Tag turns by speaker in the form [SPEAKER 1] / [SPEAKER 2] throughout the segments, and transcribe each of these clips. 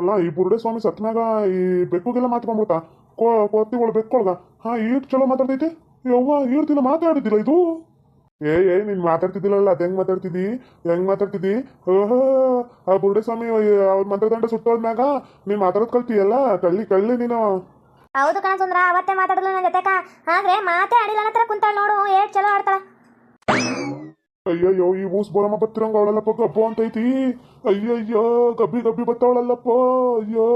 [SPEAKER 1] ಅಲ್ಲ, ಈ ಬುರುಡೆ ಸ್ವಾಮಿ ಸತ್ನಾಗ ಈ ಬೆಕ್ಕುಗೆಲ್ಲ ಮಾತ್ಕೊಂಡ್ಬಿಡ್ತಾ ಕೋ ಕೊತ್ತಿಗಳು ಬೆಕ್ಕೊಳ್ಗ. ಹಾ, ಈಟ್ ಚಲೋ ಮಾತಾಡ್ತೈತಿ. ಯವ್ವ ಈಡ್ತಿಲ್ಲ ಮಾತಾಡಿದ್ದಿಲ್ಲ ಇದು. ಏ ಏ ನೀನ್ ಮಾತಾಡ್ತಿದ್ದಿಲ್ಲಲ್ಲ ಅದ್ ಹೆಂಗ್ ಮಾತಾಡ್ತಿದ್ದಿ? ಹೆಂಗ್ ಮಾತಾಡ್ತಿದ್ದಿ? ಓಹೋ ಆ ಬುರುಡೆ ಸ್ವಾಮಿ ಅವ್ರ ಮಂತ್ರದಂಡ ಸುಟ್ಟೋದ್ಮ್ಯಾಗ ನೀನ್ ಮಾತಾಡೋದ್ ಕಲ್ತಿಯಲ್ಲ? ಕಳ್ಳಿ ಕಳ್ಳಿ ನೀನು.
[SPEAKER 2] ಹೌದು ಕಣ ಸುಂದ್ರ ಅವತ್ತೇ ಮಾತಾಡಲ್ಲ ನನ್ನ ಜೊತೆಕ. ಆದ್ರೆ ಮಾತೇ ಆಡಿಲ್ಲ ಹತ್ರ ಕುಂತಾಳ ನೋಡು ಏಟ್ ಚಲೋ ಆಡ್ತಾಳ.
[SPEAKER 1] ಅಯ್ಯಯ್ಯೋ ಈ ಊಸ್ ಬೋರಮ್ಮ ಬತ್ತಿರಂಗ ಅವಳಲ್ಲಪ್ಪ ಗಬ್ಬು ಅಂತೈತಿ. ಅಯ್ಯಯ್ಯೋ ಗಬ್ಬಿ ಗಬ್ಬಿ ಬತ್ತವಳಲ್ಲಪ್ಪ. ಅಯ್ಯೋ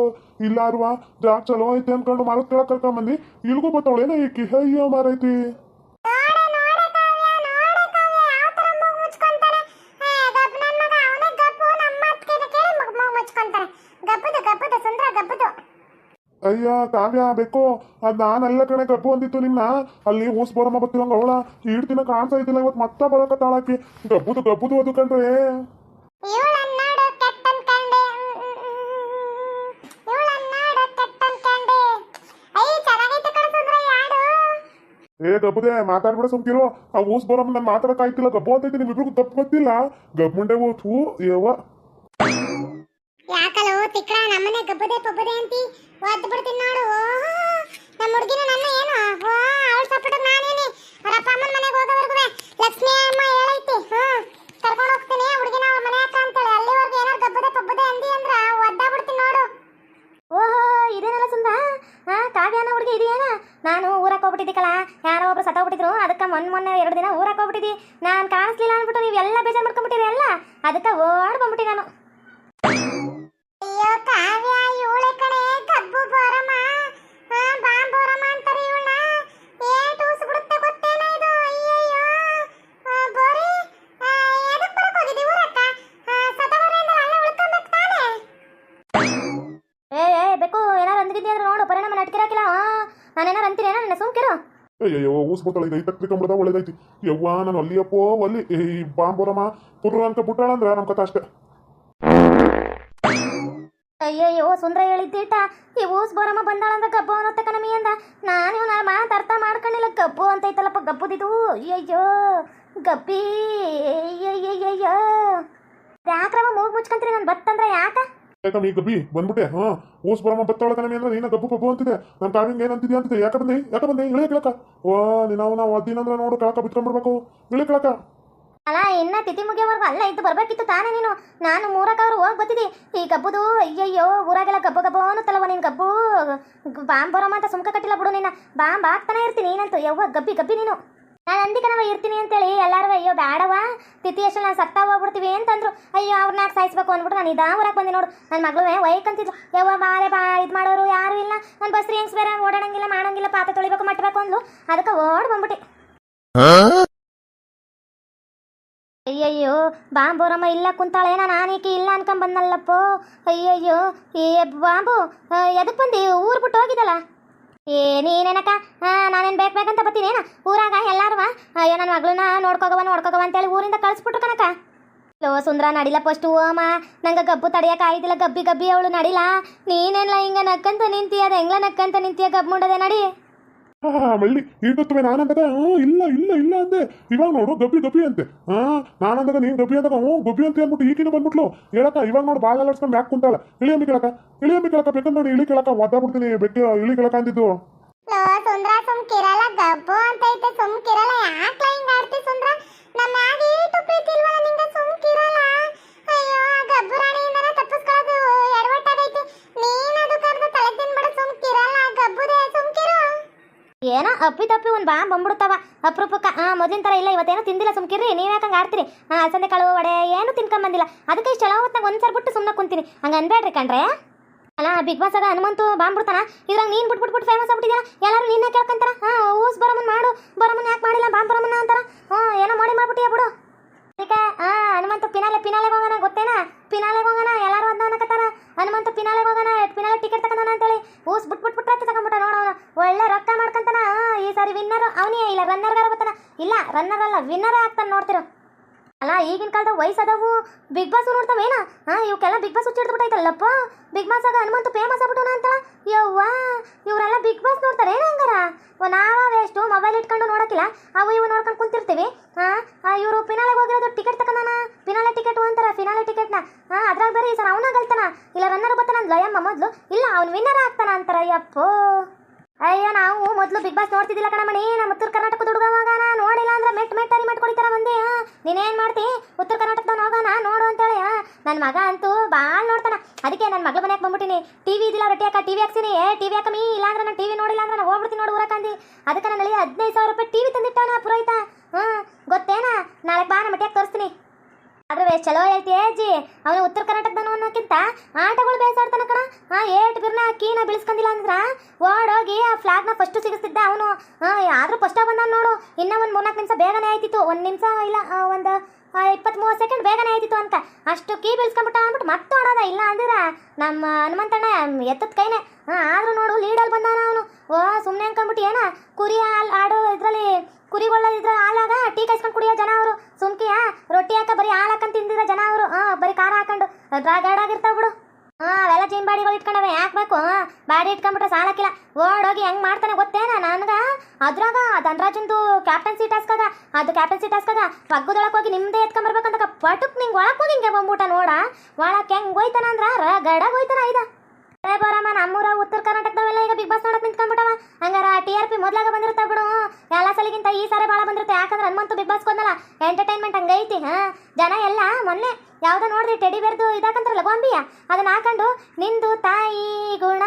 [SPEAKER 1] ಇಲ್ಲಾರ್ವಾ ಜಾಕ್ ಚಲೋ ಐತಿ ಅನ್ಕೊಂಡು ಮಾರತ್ ಕೇಳಕ್ ಕರ್ಕೊಂಬಂದಿ. ಇಲ್ಗೂ ಬತ್ತವಳೇನ ಈಕಿ? ಅಯ್ಯೋ ಮಾರೈತಿ. ಅಯ್ಯ ಕಾವ್ಯ ಬೇಕು ಅದ್ ನಾನಲ್ಲ ಕಣೆ ಗಬ್ಬು ಅಂದಿತ್ತು ನಿನ್ನ ಅಲ್ಲಿ ಊಸ್ ಬರಮ್ಮ ಬತ್ತಿರಂಗ ಅವಳ. ಈಡ್ ದಿನ ಕಾಣ್ತಾ ಇದ್ದಿಲ್ಲ ಇವತ್ತು ಮತ್ತೆ ಬರಕ ತಾಳಾಕಿ. ಗಬ್ಬುದು ಗಬ್ಬುದು ಅದು ಕಂಡ್ರೆ. ಏ ಗಬ್ಬುದೆ ಮಾತಾಡ್ಬಿಡ ಸುಮ್ಕಿರು. ಆ ಊಸ್ ಬರಮ್ಮ ನಾನು ಮಾತಾಡಕ್ ಆಯ್ತಿಲ್ಲ. ಗಬ್ಬು ಅಂತ ನಿಮ್ಮಿಬ್ರಿಗೂ ತಪ್ಪು ಗೊತ್ತಿಲ್ಲ. ಗಬ್ಬುಂಡೆ ಥೂ ಯವ್ವ.
[SPEAKER 3] ಯಾಕಲೋ ತಿಕ್ಕಳ ನಮ್ಮನೆ ಗಬ್ಬದೆ ಪಬ್ಬದೆ ಅಂತಿ? ಒದ್ದು ಬಿಡ್ತೀನಿ ನೋಡು. ನಮ್ಮ ಹುಡುಗಿನ ನನ್ನ ಏನು? ಓ ಅವಳ ಸಪೋರ್ಟ್ ನಾನೇನಿ? ಅವ್ರ ಅಪ್ಪ ಅಮ್ಮನ ಮನೆಗೆ ಹೋಗೋವರೆಗೂ ಲಕ್ಷ್ಮಿ ಅಮ್ಮ ಹೇಳೈತಿ. ಹಾ ಕರ್ಕೊಂಡು ಹೋಗ್ತೀನಿ ಹುಡುಗಿನ ಅವ್ರ ಮನೆ ಹತ್ರ ಅಂತಾಳೆ. ಅಲ್ಲಿವರೆಗೂ ಏನಾರು ಗಬ್ಬದೆ ಪಬ್ಬದೆ ಅಂದಿ ಅಂದ್ರೆ ಒದ್ದಾ ಬಿಡ್ತೀನಿ ನೋಡು.
[SPEAKER 2] ಓಹೋ, ಇದೇನಲ್ಲ ಸುಂದ್ರ ಹಾ ಕಾವ್ಯಾನ ಹುಡುಗಿ ಇದೆಯೇನ ನಾನು ಊರಕ್ಕೆ ಹೋಗ್ಬಿಟ್ಟಿದ್ದಿಕಲ್ಲ ಯಾರೋ ಒಬ್ರು ಸತ್ತೋಗ್ಬಿಟ್ಟಿದ್ರು ಅದಕ್ಕೆ ಮೊನ್ನೆ ಮೊನ್ನೆ ಎರಡು ದಿನ ಊರಕ್ಕೆ ಹೋಗ್ಬಿಟ್ಟಿದ್ದಿ. ನಾನು ಕಾಣಿಸ್ಲಿಲ್ಲ ಅಂದ್ಬಿಟ್ಟು ನೀವೆಲ್ಲ ಬೇಜಾರು ಮಾಡ್ಕೊಂಡ್ಬಿಟ್ಟಿರಿ ಅಲ್ಲ? ಅದಕ್ಕೆ ಓಡ್ ಬಂದ್ಬಿಟ್ಟಿ ನಾನು. ಏನೋ ನನ್ನ ಸುಮ್ಕಿರು?
[SPEAKER 1] ಅಯ್ಯಯ್ಯೋ ಊಸ್ ಬೋತಳ ಇದು ಐತಕ್ ತಿಳ್ಕೊಂಬಿಡ್ದ ಒಳ್ಳೇದೈತಿ. ಯವ್ವ ನಾನು ಅಲ್ಲಿಯಪ್ಪೋ ಅಲ್ಲಿ ಈ ಬಾಂಬೋರಮ್ಮ ಪುರ್ರ ಅಂತ ಬಿಟ್ಟಾಳ ಅಂದ್ರ ನಮ್ ಕಥ ಅಷ್ಟೇ.
[SPEAKER 2] ಅಯ್ಯಯ್ಯೋ ಸುಂದ್ರ ಹೇಳಿದ್ದೀಟ. ಈ ಊಸ್ ಬೋರಮ್ಮ ಬಂದಾಳಂದ ಗಬ್ಬು ಅನ್ನೋತಕ್ಕ ನಮಗೆ ಅಂದ. ನಾನು ಇವ್ನ ಮಾತು ಅರ್ಥ ಮಾಡ್ಕೊಂಡಿಲ್ಲ ಗಬ್ಬು ಅಂತ ಐತಲ್ಲಪ್ಪ ಗಬ್ಬುದಿದು ಅಯ್ಯಯ್ಯೋ ಗಬ್ಬಿ ಅಯ್ಯಯ್ಯಯ್ಯಯ್ಯೋ. ಯಾಕ್ರಮ ಮೂಗ್ ಮುಚ್ಕೊಂತೀರಿ ನಾನು ಬತ್ತಂದ್ರೆ ಯಾಕ?
[SPEAKER 1] ಯಾಕಮ್ಮ ಈ ಗಬ್ಬಿ ಬಂದ್ಬಿಟ್ಟೆ, ಹಾ, ಓಸ್ ಬರಮ್ಮ ಬತ್ತವಳ ಕಣಮಿ ಅಂದ್ರೆ ನೀನ ಗಬ್ಬು ಪಬ್ಬು ಅಂತಿದೆ. ನನ್ನ ಕಾವಿಂಗ್ ಏನ್ ಅಂತಿದ್ಯಾ ಅಂತಿದೆ? ಯಾಕ ಬಂದೆ? ಯಾಕ ಬಂದೆ? ಇಳಿ ಕೇಳಕ ಓ ನೀನು ಅವನ ಅದಿನಂದ್ರೆ ನೋಡು ಕಳಕ ಬಿಟ್ಕೊಂಡ್ಬಿಡ್ಬೇಕು ಇಳಿ ಕೇಳಕ
[SPEAKER 2] ಅಲ್ಲ, ಇನ್ನ ತಿತಿ ಮುಗಿಯೋವರೆಗೂ ಅಲ್ಲ ಇದ್ದು ಬರ್ಬೇಕಿತ್ತು ತಾನೇ ನೀನು. ನಾನು ಮೂರಕ್ಕೆ ಅವ್ರು ಹೋಗಿ ಬತ್ತಿದ್ದಿ ಈ ಗಬ್ಬುದು, ಅಯ್ಯಯ್ಯೋ, ಊರಾಗೆಲ್ಲ ಗಬ್ಬು ಗಬ್ಬು ಅನ್ನುತ್ತಲ್ಲವ ನೀನು ಗಬ್ಬು. ಬಾಂಬ್ ಬರೋಮ ಅಂತ ಸುಮ್ಕ ಕಟ್ಟಿಲ್ಲ ಬಿಡು ನಿನ್ನ ಬಾಂಬ್ ಹಾಕ್ತಾನೆ ಇರ್ತೀನಿ ನೀನಂತೂ. ಯವ್ವ, ಗಬ್ಬಿ ಗಬ್ಬಿ ನೀನು. ನಾನು ಅಂದಿಕನವ ಇರ್ತೀನಿ ಅಂತೇಳಿ ಎಲ್ಲಾರು ಅಯ್ಯೋ ಬೇಡವ ತಿಥಿ ನಾನು ಸತ್ತಾ ಹೋಗ್ಬಿಡ್ತೀವಿ ಅಂತಂದ್ರು. ಅಯ್ಯೋ ಅವ್ರನ್ನ ಸಾಯಿಸ್ಬೇಕು ಅಂದ್ಬಿಟ್ಟು ನಾನು ಇದಾ ಊರಕ್ಕೆ ಬಂದೆ ನೋಡು. ನನ್ನ ಮಗಳು ವೈಕ್ ಅಂತಿದ್ಲು. ಯವ್ವ, ಬಾರೆ, ಬಾ, ಇದು ಮಾಡೋರು ಯಾರು ಇಲ್ಲ. ನಾನು ಬಸ್ರಿ ಹೆಂಗ್ಸ್ ಬೇರೆ ಓಡಾಡಂಗಿಲ್ಲ, ಮಾಡಂಗಿಲ್ಲ, ಪಾತ್ರೆ ತೊಳಿಬೇಕು ಮಟ್ಟಬೇಕು ಅಂದ್ಲು. ಅದಕ್ಕೆ ಓಡ್ ಬಂದ್ಬಿಟ್ಟೆ. ಅಯ್ಯಯ್ಯೋ ಬಾಂಬೋರಮ್ಮ ಇಲ್ಲ ಕುಂತಾಳೇನ ನಾನೀಕೆ ಇಲ್ಲ ಅನ್ಕೊಂಡ್ ಬಂದಲ್ಲಪ್ಪೋ ಅಯ್ಯಯ್ಯೋ, ಏ, ಬಾಂಬು ಎದಕ್ಕೆ ಬಂದಿ? ಊರ್ ಬಿಟ್ಟು ಹೋಗಿದಲ್ಲ ಏ ನೀನೇನಕ್ಕ ನಾನೇನು ಬೇಕು ಬೇಕಂತ ಬತ್ತೀನೇನ ಊರಾಗ ಎಲ್ಲಾರುವ ಅಯ್ಯೋ ನನ್ನ ಮಗಳನ್ನ ನೋಡ್ಕೋಗವ ನೋಡ್ಕೋಗವ ಅಂತೇಳಿ ಊರಿಂದ ಕಳಿಸ್ಬಿಟ್ರು ಕನಕ ಲೋ, ಸುಂದ್ರ ನಡಿಲ್ಲ ಫಸ್ಟ್ ಓಮ ನಂಗೆ ಗಬ್ಬು ತಡಿಯಕ್ಕೆ ಆಯ್ತಿಲ್ಲ ಗಬ್ಬಿ ಗಬ್ಬಿ ಅವಳು ನಡಿಲ್ಲ ನೀನೆಲ್ಲ ಹಿಂಗೆ ನಕ್ಕಂತ ನಿಂತೀಯ ಅದು ಹೆಂಗ್ಲ ನಕ್ಕಂತ ನಿಂತೀಯ ಗಬ್ಬು ಮುಂಡದೆ ನಡಿ.
[SPEAKER 1] ಹಾ ಮಳ್ಳಿ, ಈಗೊತ್ತುವೆ ನಾನಂದಾಗ ಇಲ್ಲ ಇಲ್ಲ ಇಲ್ಲ ಅಂದೆ. ಇವಾಗ ನೋಡು, ಗಬ್ಬಿ ಗಬ್ಬಿ ಅಂತೆ. ಹಾ ನಾನಂದಾಗ ನೀನ್ ಗಬ್ಬಿ ಅಂದಾಗ, ಹ್ಞೂ, ಗಬ್ಬಿ ಅಂತ ಅಂದ್ಬಿಟ್ಟು ಈಗಿನ ಬಂದ್ಬಿಟ್ಲು. ಹೇಳಕ್ಕ, ಇವಾಗ ನೋಡು ಬಾಳ ಅಲ್ಲಾಡ್ಸ್ಕೊಂಡು ಮ್ಯಾಕ್ ಕುಂತಾಳ. ಇಳಿ ಅಂಬಿ ಕೇಳಕ ಅಂಬಿ ಕೇಳಕ ಬೇಕಂದ್ರೆ ಇಳಿ ಕೇಳಕ ಬಿಡ್ತೀನಿ ಬೆಟ್ಟ, ಇಳಿ ಕೇಳಕ ಅಂದಿದ್ದು
[SPEAKER 3] ಗಬ್ಬು ಅಂತ ಐತೆ ಸುಮ್ಕಿರಲ್ಲ ಯಾಕೆ ಹಿಂಗ ಆಡ್ತಿ ಸುಂದ್ರ ನಮ್ಮ ಮ್ಯಾಗ ಈಟು ಪ್ರೀತಿ ಇಲ್ವಲ್ಲ ನಿಂಗೆ ಸುಮ್ಕಿರಲ್ಲ ಅಯ್ಯೋ ಆ ಗಬ್ಬು ರಾಣಿಯಿಂದನೇ ತಪ್ಪಿಸ್ಕೊಳ್ಳೋದು ಎಡವಟ್ಟಾಗೈತಿ ನೀನ್ ಅದು ಕರೆದು ತಲೆ ತಿನ್ಬಿಡು ಸುಮ್ಕಿರಲ್ಲ ಗಬ್ಬುದೆ ಸುಮ್ಕಿರು
[SPEAKER 2] ಏನೋ ಅಪ್ಪಿ ತಪ್ಪಿ ಒಂದು ಬಾಂಬ್ ಬಂದ್ಬಿಡ್ತಾವ ಅಪ್ರೂಪಕ್ಕ ಹಾಂ ಮೊದಲಿನ ಥರ ಇಲ್ಲ, ಇವತ್ತೇನೋ ತಿಂದಿಲ್ಲ, ಸುಮ್ಕಿರ್ರಿ, ನೀವು ಯಾಕಂಗೆ ಆಡ್ತೀರಿ? ಹಾಂ ಅಲಸಂದೆ ಕಾಳು, ವಡೆ, ಏನು ತಿನ್ಕೊಂಬಂದಿಲ್ಲ ಅದಕ್ಕೆ ಇಷ್ಟು ಹೊತ್ತಾಗ ಒಂದು ಬಿಟ್ಟು ಸುಮ್ಮನೆ ಕುಂತೀನಿ. ಹಂಗೆ ಅನ್ಬೇಡ್ರಿ ಕಣ್ರೆ. ಅಲ್ಲ ಬಿಗ್ ಬಾಸ್ ಆಗ ಹನುಮಂತು ಬಾಂಬ್ ಬಿಡ್ತಾನ? ಇದ್ರಾಗ ನೀನು ಬಿಟ್ಬಿಟ್ಬಿಟ್ಟು ಫೇಮಸ್ ಆಗ್ಬಿಟ್ಟಿದ್ಯಾ ಎಲ್ಲರೂ ನಿನ್ನೆ ಕೇಳ್ಕೊಂತಾರ? ಹಾಂ ಊಸ್ ಬರಮನ್ ಮಾಡು, ಬರಮನ್ ಯಾಕೆ ಮಾಡಿಲ್ಲ, ಬಾಂಬ್ ಬರಮನ್ನ ಅಂತಾರ? ಹ್ಞೂ ಏನೋ ಮಾಡಿ ಮಾಡ್ಬಿಟ್ಟಿಯ ಬಿಡು. ಅದಕ್ಕೆ ಹಾಂ ಹನುಮಂತು ಪಿನಾಲೆ ಪಿನಾಲೆ ಹೋಗೋಣ, ಗೊತ್ತೇನಾ? ಪಿನಾಲೆ ಹೋಗೋಣ, ಎಲ್ಲರೂ ಅದ ಅನ್ನಕತ್ತಾರ. ಹನುಮಂತು ಪಿನಾಲೆ ಹೋಗೋಣ, ಪಿನಾಲೆ ಟಿಕೆಟ್ ತಗೊಂಡನ ಅಂತೇಳಿ. ಊಸ್ ಬಿಟ್ಬಿಟ್ಬಿಟ್ರೆ ಸಾರಿ ವಿನ್ನರ್ ಅವನೇ ಇಲ್ಲ ರನ್ನರ್ಗಾರ ಬರ್ತಾನ. ಇಲ್ಲ ರನ್ನರ್ ಅಲ್ಲ ವಿನ್ನರ್ ಆಗ್ತಾನೆ ನೋಡ್ತಿರು. ಅಲ್ಲ, ಈಗಿನ ಕಾಲದ ವಯಸ್ಸದವು ಬಿಗ್ ಬಾಸ್ ನೋಡ್ತಾವೇನ ಹಾ, ಇವಕ್ಕೆಲ್ಲ ಬಿಗ್ ಬಾಸ್ ಹುಚ್ಚಿಡ್ಬಿಟ್ಟೈತಲ್ಲಪ್ಪ ಬಿಗ್ ಬಾಸ್ ಆಗ ಹನುಮಂತ ಫೇಮಸ್ ಆಗ್ಬಿಟ್ಟವನ ಅಂತ ಯವ್ವ, ಇವರೆಲ್ಲ ಬಿಗ್ ಬಾಸ್ ನೋಡ್ತಾರೆ ಹಂಗಾರ? ನಾವ ಎಷ್ಟು ಮೊಬೈಲ್ ಇಟ್ಕೊಂಡು ನೋಡಕ್ಕಿಲ್ಲ. ಅವು ಇವು ನೋಡ್ಕೊಂಡು ಕುಂತಿರ್ತೀವಿ. ಹಾಂ ಇವರು ಪಿನಾಲೆಗೆ ಹೋಗಿರೋದು ಟಿಕೆಟ್ ತಗೊಂಡಾನ ಪಿನಾಲೆ ಟಿಕೆಟ್ ಅಂತಾರ ಫಿನಾಲೆ ಟಿಕೆಟ್ನ ಹಾಂ, ಅದ್ರಾಗ ಬೇರೆ ಈ ಸರ್ ಅವನಾಗಲ್ತಾನ ಇಲ್ಲ ರನ್ನರ್ ಬರ್ತಾನ ಲಯಮ್ಮ ಯಮ್ಮ ಮೊದ್ಲು. ಇಲ್ಲ, ಅವ್ನು ವಿನ್ನರ್ ಆಗ್ತಾನ ಅಂತಾರ ಯಪ್ಪೋ ಅಯ್ಯೋ, ನಾವು ಮೊದಲು ಬಿಗ್ ಬಾಸ್ ನೋಡ್ತಿದ್ದಿಲ್ಲ ಕಣಮಣಿ ನಮ್ಮ ಉತ್ತರ ಕರ್ನಾಟಕದ ಹುಡುಗವಾಗ ನೋಡಿಲ್ಲ ಅಂದ್ರೆ ಮೆಟ್ ಮೆಟ್ಟರಿ ಮಾಡ್ಕೊಡಿತಾರ ಆ. ನೀನೇನ್ ಮಾಡ್ತಿ? ಉತ್ತರ ಕರ್ನಾಟಕದ ಹೋಗೋಣ ನೋಡು ಅಂತೇಳಿ. ನನ್ನ ಮಗ ಅಂತೂ ಭಾಳ ನೋಡ್ತಾನ. ಅದಕ್ಕೆ ನನ್ನ ಮಗಳ ಮನೆಗೆ ಬಂದ್ಬಿಟ್ಟಿನಿ. ಟಿವಿ ಇದಿಲ್ಲ ರೊಟ್ಟಿ ಹಾಕ ಟಿವಿ ಹಾಕ್ಸಿನಿ. ಏ ಟಿವಿ ಹಾಕಮಿ ಇಲ್ಲ ಅಂದ್ರೆ ನಾನು ಟಿವಿ ನೋಡಿಲ್ಲ ಅಂದ್ರೆ ನಾನು ಹೋಗ್ಬಿಡ್ತೀನಿ ನೋಡು ಊರಕಂದಿ ಅದಕ್ಕೆ ನನ್ನಲ್ಲಿ ಹದಿನೈದು ಸಾವಿರ ರೂಪಾಯಿ ಟಿವಿ ತಂದಿಟ್ಟಾನ ಪುರೋಹಿತ. ಹ್ಞೂ ಗೊತ್ತೇನಾ? ನಾಳೆ ಬಾ ನಮ್ಮ ಮಟ್ಟಿಯಾಗಿ ತೋರಿಸ್ತೀನಿ. ಆದ್ರೆ ಚಲೋ ಹೇಳ್ತಿ ಅಜ್ಜಿ? ಅವನು ಉತ್ತರ ಕರ್ನಾಟಕದನು ಅನ್ನೋಕ್ಕಿಂತ ಆಟಗಳು ಬೇಸಾಡ್ತಾನ ಕಣ. ಆ ಏಟ್ ಬಿರ್ನ ಕೀನ ಬಿಳಿಸ್ಕೊಂಡಿಲ್ಲ ಅಂದ್ರ ಓಡೋಗಿ ಆ ಫ್ಲಾಗ್ನ ಫಸ್ಟ್ ಸಿಗಿಸ್ತಿದ್ದ ಅವನು. ಆದ್ರೂ ಫಸ್ಟ್ ಬಂದ ನೋಡು. ಇನ್ನ ಒಂದ್ ಮೂರ್ನಾಲ್ಕು ನಿಮಿಷ ಬೇಗನೆ ಆಯ್ತಿತ್ತು. ಒಂದ್ ನಿಮಿಷ ಇಲ್ಲ ಒಂದು ಇಪ್ಪತ್ತ್ ಮೂವತ್ತು ಸೆಕೆಂಡ್ ಬೇಗನೆ ಆಯ್ತಿತ್ತು ಅಂತ ಅಷ್ಟು ಕೀ ಬೀಳ್ಸ್ಕೊಂಬಿಟ್ಟ ಅಂದ್ಬಿಟ್ಟು ಮತ್ತೆ ಆಡೋದ ಇಲ್ಲ ಅಂದ್ರೆ ನಮ್ಮ ಹನುಮಂತಣ್ಣ ಎತ್ತದ ಕೈನೆ. ಆದ್ರೂ ನೋಡು ಲೀಡಲ್ಲಿ ಬಂದಾನ ಅವನು. ಓ ಸುಮ್ಮನೆ ಅನ್ಕೊಂಬಿಟ್ಟು ಏನ ಕುರಿ ಹಾಲ್ ಆಡೋ ಇದರಲ್ಲಿ ಕುರಿಗಳ ಇದ್ರ ಹಾಲಾಗ ಟೀ ಕಾಯಿಸ್ಕೊಂಡು ಕುಡಿಯೋ ಜನ ರೊಟ್ಟಿ ಹಾಕ ಬರೀ ಹಾಕೊಂಡ್ ತಿಂದಿರೋ ಜನ ಅವರು. ಹಾ ಬರೀ ಖಾರ ಹಾಕೊಂಡು ಗಾಡಾಗಿರ್ತಾವ ಬಿಡು. ಹಾ ಅವೆಲ್ಲ ಜಿಮ್ ಬಾಡಿಗಳು ಇಟ್ಕೊಂಡವೆ, ಯಾಕೆ ಬೇಕು? ಬಾಡಿ ಇಟ್ಕೊಂಡ್ಬಿಟ್ರೆ ಸಾಲಕ್ಕಿಲ್ಲ. ಓಡೋಗಿ ಹೆಂಗ್ ಮಾಡ್ತಾನೆ ಗೊತ್ತೇನ ನನ್ಗ? ಅದ್ರಾಗ ಧನರಾಜಂದು ಕ್ಯಾಪ್ಟನ್ಸಿ ಟಾಸ್ಕಾಗ ಅದು. ಕ್ಯಾಪ್ಟನ್ಸಿ ಟಾಸ್ಕಾಗ ಪಗ್ಗದೊಳಗೆ ಹೋಗಿ ನಿಮ್ದೇ ಎತ್ಕೊಂಬರ್ಬೇಕಂತ ಪಟುಕ್ ನಿಂಗೆ ಒಳಕ್ ಹೋಗಿ ಹಿಂಗೆ ಬಂದ್ಬಿಟ್ಟ ನೋಡ. ಒಳಕ್ ಹೆಂಗ್ ಹೋಯ್ತಾನ ಅಂದ್ರ ಗಡಾಗ ಹೋಯ್ತಾನ ಐದ ಏ ಬರಮ್ಮ, ನಮ್ಮೂರ ಉತ್ತರ ಕರ್ನಾಟಕದವೆಲ್ಲ ಈಗ ಬಿಗ್ ಬಾಸ್ ನೋಡಕ್ ನಿಂತ್ಕೊಂಡ್ಬಿಟ್ಟವ. ಹಂಗಾರ ಟಿ ಆರ್ ಪಿ ಮೊದ್ಲಾಗ ಬಂದಿರ್ತಾವ ಬಿಡು. ಎಲ್ಲ ಸಲಿಗಿಂತ ಈ ಸಾರಿ ಭಾಳ ಬಂದಿರುತ್ತೆ. ಯಾಕಂದ್ರೆ ಹನುಮಂತು ಬಿಗ್ ಬಾಸ್ ಕೊಂದಲ್ಲ ಎಂಟರ್ಟೈನ್ಮೆಂಟ್ ಹಂಗೈತಿ, ಹಾ. ಜನ ಎಲ್ಲ ಮೊನ್ನೆ ಯಾವ್ದೋ ನೋಡ್ರಿ ಟೆಡಿ ಬೇರ್ದು ಇದಾಕಂತಾರಲ್ಲ, ಗೊಂಬಿಯ? ಅದನ್ನ ಹಾಕೊಂಡು, ನಿಂದು ತಾಯಿ ಗುಣ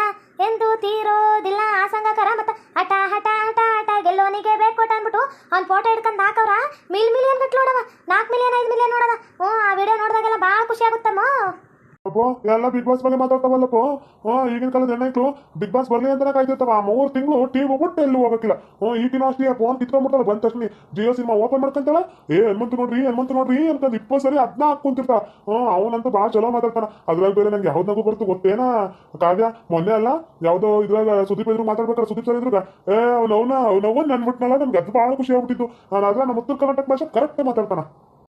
[SPEAKER 2] ಎಂದು ತೀರೋದಿಲ್ಲ, ಆಸಂಗಕರ ಸಂಘಕರ ಮತ್ತ ಹಠ ಹಠ ಹಠ ಹಠ, ಗೆಲ್ಲೋನಿಗೆ ಬೇಕು ಕೊಟ್ಟ ಅಂದ್ಬಿಟ್ಟು ಅವ್ನ ಫೋಟೋ ಹಿಡ್ಕೊಂಡು ಹಾಕವ್ರ. ಮಿಲ್ ಮಿಲಿಯನ್ ಗಟ್ಲು ನೋಡವ. ನಾಲ್ಕು ಮಿಲಿಯನ್ ಐದು ಮಿಲಿಯನ್ ನೋಡವ ಹ್ಞೂ, ಆ ವಿಡಿಯೋ ನೋಡಿದಾಗೆಲ್ಲ ಭಾಳ ಖುಷಿ ಆಗುತ್ತಮ್ಮ.
[SPEAKER 1] ಅಪ್ಪೋ, ಎಲ್ಲ ಬಿಗ್ ಬಾಸ್ ಬಗ್ಗೆ ಮಾತಾಡ್ತಾವಲ್ಲಪ್ಪೋ? ಹಾ ಈಗಿನ ಕಾಲದ ಹೆಣ್ಣಾಯ್ತು ಬಿಗ್ ಬಾಸ್ ಬರ್ಲಿ ಅಂತಾನೆ ಕಾಯ್ತಿರ್ತಾವ. ಆ ಮೂರು ತಿಂಗಳು ಟಿವಿ ಬಿಟ್ಟು ಎಲ್ಲೂ ಹೋಗಕ್ಕಿಲ್ಲ. ಹ್ಞೂ ಈಗಿನ ಅಷ್ಟೇ ಫೋನ್ ಕಿತ್ಕೊಂಡ್ಬಿಡ್ತಾಳೆ ಬಂದ ತಕ್ಷಣ ಜಿಯೋ ಸಿನಿಮಾ ಓಪನ್ ಮಾಡ್ಕೊಂತಾಳ. ಏ ಹೆಣ್ಮಂತ ನೋಡ್ರಿ ಹೆಣ್ಮಂತ ನೋಡ್ರಿ ಅಂತ ಇಪ್ಪತ್ತು ಸರಿ ಅದನ್ನ ಹಾಕೊಂತಿರ್ತಾಳ ಹ್ಞೂ ಅವನಂತೂ ಭಾಳ ಚಲೋ ಮಾತಾಡ್ತಾನ. ಅದ್ರಾಗ ಬೇರೆ ನಂಗೆ ಯಾವ್ದು ನಗು ಬರ್ತು ಗೊತ್ತೇನ? ಕಾವ್ಯ, ಮೊನ್ನೆ ಅಲ್ಲ, ಯಾವುದೋ ಇದ್ರಾಗ ಸುದೀಪ್ ಎದುರು ಮಾತಾಡ್ಬೇಕಾರೆ ಸುದೀಪ್ ಸರ್ ಇದ್ರಾಗ. ಏ, ಅವ್ನು ಅವ್ನ ಅವ್ನ ನನ್ಬಿಟ್ನಲ್ಲ ನನ್ಗೆ ಅದು ಭಾಳ ಖುಷಿ ಆಗ್ಬಿಟ್ಟಿತ್ತು. ನಾನು ಅದ್ರ ನಮ್ಮ ಉತ್ತರ ಕರ್ನಾಟಕ ಭಾಷೆ ಕರೆಕ್ಟ್ ಮಾತಾಡ್ತಾನ.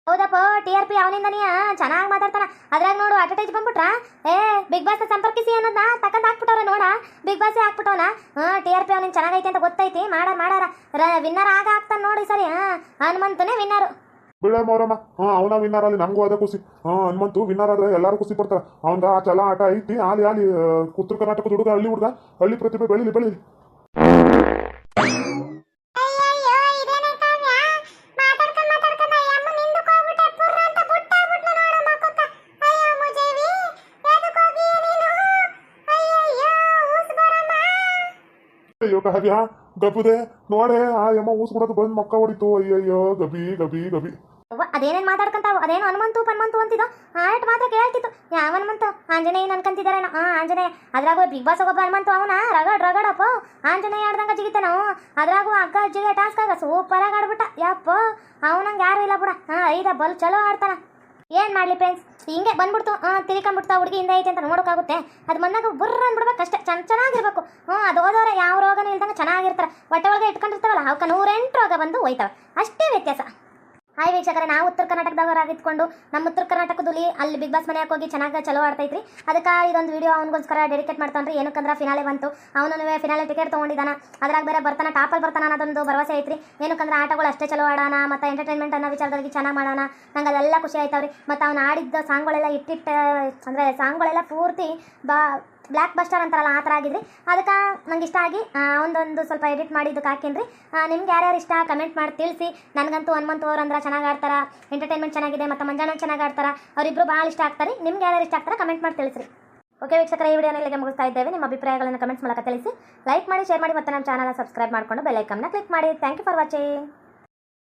[SPEAKER 2] ಹೌದಪ್ಪ ಟಿ ಆರ್ ಪಿ ಅವನಿಂದನೇ ಚೆನ್ನಾಗಿ ಮಾತಾಡ್ತಾನ. ಅದ್ರಾಗ ನೋಡು ಅಡ್ವರ್ಟೈಸ್ ಬಂದ್ಬಿಟ್ರ? ಏ ಬಿಗ್ ಬಾಸ್ ಸಂಪರ್ಕಿಸಿ ಅನ್ನೋದನ್ನ ತಕ್ಕಂತ ಹಾಕ್ಬಿಟ್ಟವ್ರ ನೋಡ. ಬಿಗ್ ಬಾಸ್ ಹಾಕ್ಬಿಟ್ಟವನ? ಹಾ ಟಿ ಆರ್ ಪಿ ಅವನಿಗೆ ಚೆನ್ನಾಗೈತೆ ಅಂತ ಗೊತ್ತೈತಿ, ಮಾಡಾರ ಮಾಡಾರ. ವಿನ್ನರ್ ಆಗ ಆಗ್ತಾನ ನೋಡಿ ಸರಿ, ಹಾ. ಹನುಮಂತನೇ ವಿನ್ನರ್
[SPEAKER 1] ಬಿಳೆ ಮೋರಮ್ಮ. ಹಾ, ಅವನ ವಿನ್ನರ್ ಅಲ್ಲಿ ನಮಗೂ ಅದೇ ಖುಷಿ. ಹಾ, ಹನುಮಂತು ವಿನ್ನರ್ ಆದ್ರೆ ಎಲ್ಲರೂ ಖುಷಿ ಪಡ್ತಾರೆ. ಅವಂಗ ಆ ಚಲ ಆಟ ಐತಿ ಆಲಿ ಆಲಿ ಉತ್ತರ ಕರ್ನಾಟಕದ ಹುಡುಗ, ಹಳ್ಳಿ ಹುಡುಗ. ಹಳ್ಳಿ ಪ್ರತಿಭೆ ಬೆಳಿಲಿ ಬೆಳಿಲಿ.
[SPEAKER 3] ಅಯ್ಯೋ
[SPEAKER 1] ಕಾವ್ಯ ಗಬ್ಬುದೆ ನೋಡೆ, ಆ ಯಮ್ಮ ಊಸ್ ಬಿಡೋದು ಬಂದ್ ಮಕ್ಕ ಹೊಡಿತು. ಅಯ್ಯಯ್ಯೋ, ಗಬಿ ಗಬಿ ಗಬಿ.
[SPEAKER 2] ಅದೇನೇನ್ ಮಾತಾಡ್ಕಂತಾವ? ಅದೇನು ಹನುಮಂತು, ಪನ್ಮಂತು ಅಂತಿದ್ದ ಆಟ ಮಾತ್ರ ಕೇಳ್ತಿತ್ತು. ಯಾವ ಹನುಮಂತ? ಆಂಜನೇಯನ್ ಅನ್ಕಂತಿದಾರೇನೋ? ಹಾ ಆಂಜನೇಯ. ಅದ್ರಾಗು ಬಿಗ್ ಬಾಸ್ ಒಬ್ಬ ಹನುಮಂತು, ಅವನ? ರಗಡ್ ರಗಡಪ್ಪ ಆಂಜನೇಯ ಆಡ್ದಂಗ ಜಿಗಿತ ನಾವು. ಅದ್ರಾಗು ಅಕ್ಕ ಜಿಗ ಟಾಸ್ಕ್ ಆಗ ಸೂಪರ್ ಆಗಿ ಆಡ್ಬಿಟ್ಟ. ಯಪ್ಪ, ಅವನಂಗೆ ಯಾರು ಇಲ್ಲ ಬಿಡ. ಹಾ, ಐದ, ಬಲ್ ಚಲೋ ಆಡ್ತಾನ. ಏನ್ ಮಾಡ್ಲಿ ಫ್ರೆಂಡ್ಸ್ ಹಿಂಗೆ ಬಂದ್ಬಿಡ್ತು ಹಾ ತಿರ್ಕೊಂಡ್ಬಿಡ್ತಾ ಹುಡುಗಿ ಹಿಂದೆ ಐತೆ ಅಂತ ನೋಡೋಕ್ಕಾಗುತ್ತೆ ಅದು ಬಂದಾಗ ಬುರ್ರ ಅನ್ಬಿಡ್ಬೇಕು ಅಷ್ಟೇ. ಚೆನ್ನ ಚೆನ್ನಾಗಿರ್ಬೇಕು. ಹ್ಞೂ, ಅದು ಹೋದವ್ರೆ ಯಾವ ರೋಗನೂ ಇಲ್ದಂಗೆ ಚೆನ್ನಾಗಿರ್ತಾರೆ. ಹೊಟ್ಟೆ ಒಳಗೆ ಇಟ್ಕೊಂಡಿರ್ತಾವಲ್ಲ, ಅವಕ್ಕೆ ನೂರೆಂಟು ರೋಗ ಬಂದು ಹೋಯ್ತಾವೆ. ಅಷ್ಟೇ ವ್ಯತ್ಯಾಸ. ಹಾಯ್ ವೀಕ್ಷಕರೇ, ನಾವು ಉತ್ತರ ಕರ್ನಾಟಕದವರಾಗಿತ್ಕೊಂಡು ನಮ್ಮ ಉತ್ತರ ಕರ್ನಾಟಕದಲ್ಲಿ ಅಲ್ಲಿ ಬಿಗ್ ಬಾಸ್ ಮನೆಯಾಗ ಹೋಗಿ ಚೆನ್ನಾಗಿ ಚಲೋ ಆಡ್ತೈತ್ರಿ. ಅದಕ್ಕೆ ಇದೊಂದು ವಿಡಿಯೋ ಅವನಿಗೋಸ್ಕರ ಡೆಡಿಕೇಟ್ ಮಾಡ್ತಾನೆ ರೀ ಏನಕ್ಕಂದ್ರೆ ಫಿನಾಲೆ ಬಂತು. ಅವನು ಫಿನಾಲೆ ಟಿಕೆಟ್ ತೊಗೊಂಡಿದ್ದಾನ ಅದ್ರಾಗ ಬೇರೆ ಬರ್ತಾನೆ ಟಾಪಲ್ಲಿ ಬರ್ತಾನ ಅನ್ನೋದೊಂದು ಭರವಸೆ ಐತ್ರಿ. ಏನಕ್ಕಂದ್ರೆ ಆಟಗಳು ಅಷ್ಟೇ ಚಲೋ ಆಡೋಣ ಮತ್ತು ಎಂಟರ್ಟೈನ್ಮೆಂಟ್ ಅನ್ನೋ ವಿಚಾರದಲ್ಲಿ ಚೆನ್ನಾಗಿ ಮಾಡೋಣ ನಂಗೆ ಅದೆಲ್ಲ ಖುಷಿ ಆಯ್ತಾವ್ರಿ. ಮತ್ತು ಅವ್ನು ಆಡಿದ್ದ ಸಾಂಗ್ಗಳೆಲ್ಲ ಇಟ್ಟಿಟ್ಟ, ಅಂದರೆ ಸಾಂಗ್ಗಳೆಲ್ಲ ಪೂರ್ತಿ ಬಾ ಬ್ಲ್ಯಾಕ್ ಬಸ್ಟರ್ ಅಂತಾರಲ್ಲ, ಆ ಥರ ಆಗಿದ್ರಿ. ಅದಕ್ಕೆ ನಂಗೆ ಇಷ್ಟ ಆಗಿ ಒಂದೊಂದು ಸ್ವಲ್ಪ ಎಡಿಟ್ ಮಾಡಿದ್ದಕ್ಕೆ ಹಾಕೇನ್ರಿ. ನಿಮ್ಗೆ ಯಾರ್ಯಾರು ಇಷ್ಟ ಕಮೆಂಟ್ ಮಾಡಿ ತಿಳಿಸಿ. ನನಗಂತೂ ಹನುಮಂತು ಅವ್ರು ಅಂದ್ರೆ ಚೆನ್ನಾಗಿ ಆಡ್ತಾರೆ ಎಂಟರ್ಟೈನ್ಮೆಂಟ್ ಚೆನ್ನಾಗಿದೆ, ಮತ್ತು ಮಂಜಾನ ಚೆನ್ನಾಗಿ ಆಡ್ತಾರೆ. ಅವರಿಬ್ಬರು ಭಾಳ ಇಷ್ಟ ಆಗ್ತಾರೆ. ನಿಮ್ಗೆ ಯಾರ್ಯಾರು ಇಷ್ಟ ಆಗ್ತಾರೆ ಕಮೆಂಟ್ ಮಾಡಿ ತಿಳಿಸ್ರಿ. ಓಕೆ ವೀಕ್ಷಕರ, ಈ ವಿಡಿಯೋನ ಇಲ್ಲಿಗೆ ಮುಗಿಸ್ತಾ ಇದ್ದೇವೆ. ನಿಮ್ಮ ಅಭಿಪ್ರಾಯಗಳನ್ನು ಕಮೆಂಟ್ಸ್ ಮೂಲಕ ತಿಳಿಸಿ. ಲೈಕ್ ಮಾಡಿ ಶೇರ್ ಮಾಡಿ, ಮತ್ತು ನಮ್ಮ ಚಾನಲ್ನ ಸಬ್ಸ್ಕ್ರೈಬ್ ಮಾಡಿಕೊಂಡು ಬೆಲ್ ಐಕನ್ನ ಕ್ಲಿಕ್ ಮಾಡಿ. Thank you for watching